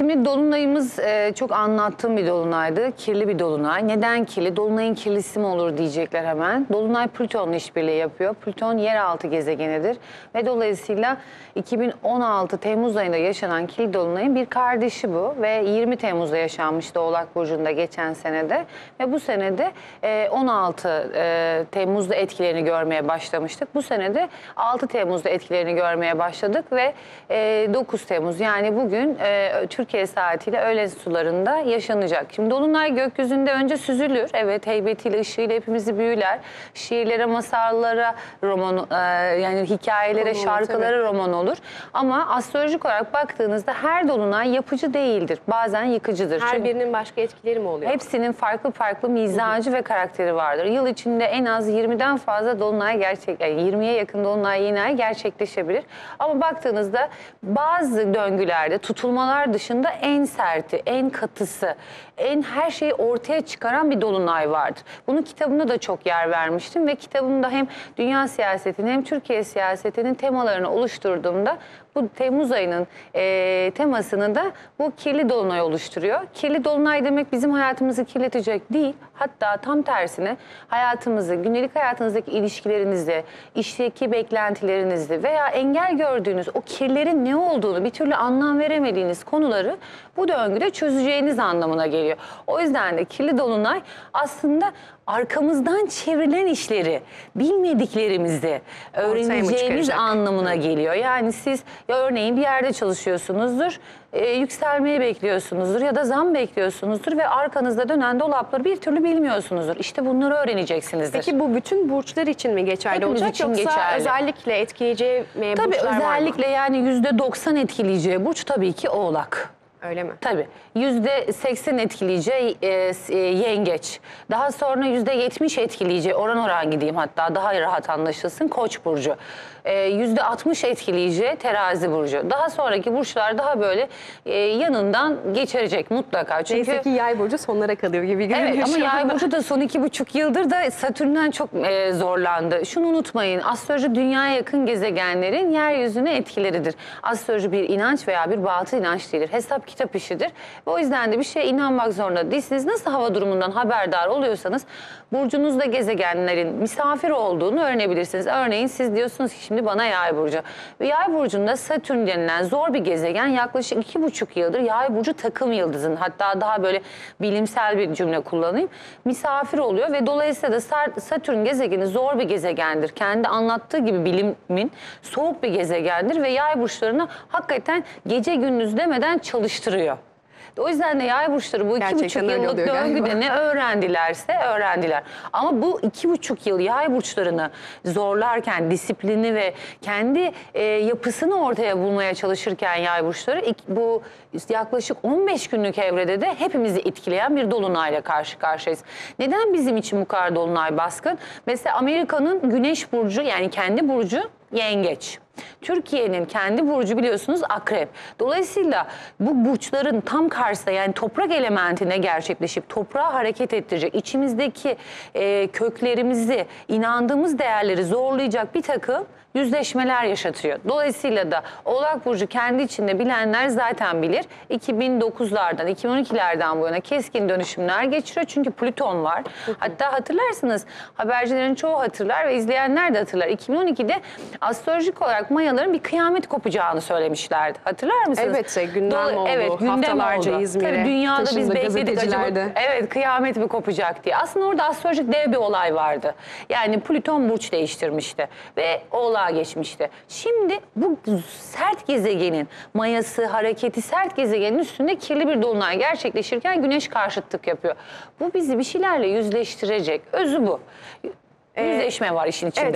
Şimdi dolunayımız e, çok anlattığım bir dolunaydı. Kirli bir dolunay. Neden kirli? Dolunayın kirlisi mi olur diyecekler hemen. Dolunay Plüton'la işbirliği yapıyor. Plüton yeraltı gezegenidir. Ve dolayısıyla 2016 Temmuz ayında yaşanan kirli dolunayın bir kardeşi bu. Ve 20 Temmuz'da yaşanmıştı Oğlak Burcu'nda geçen senede. Ve bu senede e, 16 e, Temmuz'da etkilerini görmeye başlamıştık. Bu senede 6 Temmuz'da etkilerini görmeye başladık ve e, 9 Temmuz yani bugün e, Türkiye saatiyle öğle sularında yaşanacak. Şimdi Dolunay gökyüzünde önce süzülür. Evet heybetiyle, ışığıyla hepimizi büyüler. Şiirlere, masallara, roman, e, yani hikayelere, olur, şarkılara roman olur. Ama astrolojik olarak baktığınızda her dolunay yapıcı değildir. Bazen yıkıcıdır. Her Çünkü- birinin başka etkileri mi oluyor? Hepsinin farklı farklı mizacı ve karakteri vardır. Yıl içinde en az 20'den fazla dolunay gerçek, yani 20'ye yakın dolunay yeni ay gerçekleşebilir. Ama baktığınızda bazı döngülerde tutulmalar dışında en serti, en katısı, en her şeyi ortaya çıkaran bir dolunay vardır. Bunun kitabımda da çok yer vermiştim ve kitabımda hem dünya siyasetini hem Türkiye siyasetinin temalarını oluşturduğumda bu Temmuz ayının e, temasını da bu kirli dolunay oluşturuyor. Kirli dolunay demek bizim hayatımızı kirletecek değil. Hatta tam tersine hayatımızı, gündelik hayatınızdaki ilişkilerinizi, işteki beklentilerinizde veya engel gördüğünüz o kirlerin ne olduğunu bir türlü anlam veremediğiniz konuları bu döngüde çözeceğiniz anlamına geliyor. O yüzden de kirli dolunay aslında arkamızdan çevrilen işleri, bilmediklerimizi öğreneceğimiz anlamına geliyor. Yani siz ya örneğin bir yerde çalışıyorsunuzdur, e, yükselmeyi bekliyorsunuzdur ya da zam bekliyorsunuzdur ve arkanızda dönen dolapları bir türlü bilmiyorsunuzdur. İşte bunları öğreneceksinizdir. Peki bu bütün burçlar için mi geçerli Hepimiz olacak için yoksa geçerli. özellikle etkileyeceği e, tabii burçlar var mı? özellikle yani yüzde 90 etkileyeceği burç tabii ki oğlak. Öyle mi? Tabii. Yüzde 80 etkileyici e, e, yengeç. Daha sonra yüzde 70 etkileyici oran oran gideyim hatta daha rahat anlaşılsın koç burcu. E, Yüzde 60 etkileyici terazi burcu. Daha sonraki burçlar daha böyle e, yanından geçirecek mutlaka. Çünkü Neyse ki yay burcu sonlara kalıyor gibi görünüyor Evet ama şu yay anda. burcu da son iki buçuk yıldır da Satürn'den çok e, zorlandı. Şunu unutmayın astroloji dünyaya yakın gezegenlerin yeryüzüne etkileridir. Astroloji bir inanç veya bir batıl inanç değildir. Hesap kitap işidir. Ve o yüzden de bir şeye inanmak zorunda değilsiniz. Nasıl hava durumundan haberdar oluyorsanız burcunuzda gezegenlerin misafir olduğunu öğrenebilirsiniz. Örneğin siz diyorsunuz ki şimdi bana yay burcu. Yay burcunda Satürn denilen zor bir gezegen yaklaşık iki buçuk yıldır yay burcu takım yıldızın hatta daha böyle bilimsel bir cümle kullanayım. Misafir oluyor ve dolayısıyla da Satürn gezegeni zor bir gezegendir. Kendi anlattığı gibi bilimin soğuk bir gezegendir ve yay burçlarını hakikaten gece gündüz demeden çalıştırıyor. O yüzden de yay burçları bu iki Gerçekten buçuk öyle yıllık oluyor döngüde ne öğrendilerse öğrendiler. Ama bu iki buçuk yıl yay burçlarını zorlarken disiplini ve kendi e, yapısını ortaya bulmaya çalışırken yay burçları ik- bu yaklaşık 15 günlük evrede de hepimizi etkileyen bir dolunayla karşı karşıyayız. Neden bizim için bu kadar dolunay baskın? Mesela Amerika'nın güneş burcu yani kendi burcu yengeç. Türkiye'nin kendi burcu biliyorsunuz akrep. Dolayısıyla bu burçların tam karşısında yani toprak elementine gerçekleşip toprağı hareket ettirecek, içimizdeki e, köklerimizi, inandığımız değerleri zorlayacak bir takım yüzleşmeler yaşatıyor. Dolayısıyla da Oğlak Burcu kendi içinde bilenler zaten bilir. 2009'lardan, 2012'lerden bu yana keskin dönüşümler geçiriyor. Çünkü Plüton var. Hatta hatırlarsınız habercilerin çoğu hatırlar ve izleyenler de hatırlar. 2012'de astrolojik olarak Mayaların bir kıyamet kopacağını söylemişlerdi. Hatırlar mısınız? Evet, şey, gündem Dola- oldu. Evet, gündem Haftalarca oldu. İzmir'e Tabii dünyada biz bekledik acaba. Evet kıyamet mi kopacak diye. Aslında orada astrolojik dev bir olay vardı. Yani Plüton burç değiştirmişti ve Oğlağa geçmişti. Şimdi bu sert gezegenin mayası, hareketi sert gezegenin üstünde kirli bir dolunay gerçekleşirken güneş karşıtlık yapıyor. Bu bizi bir şeylerle yüzleştirecek. Özü bu. Yüzleşme var işin içinde. Evet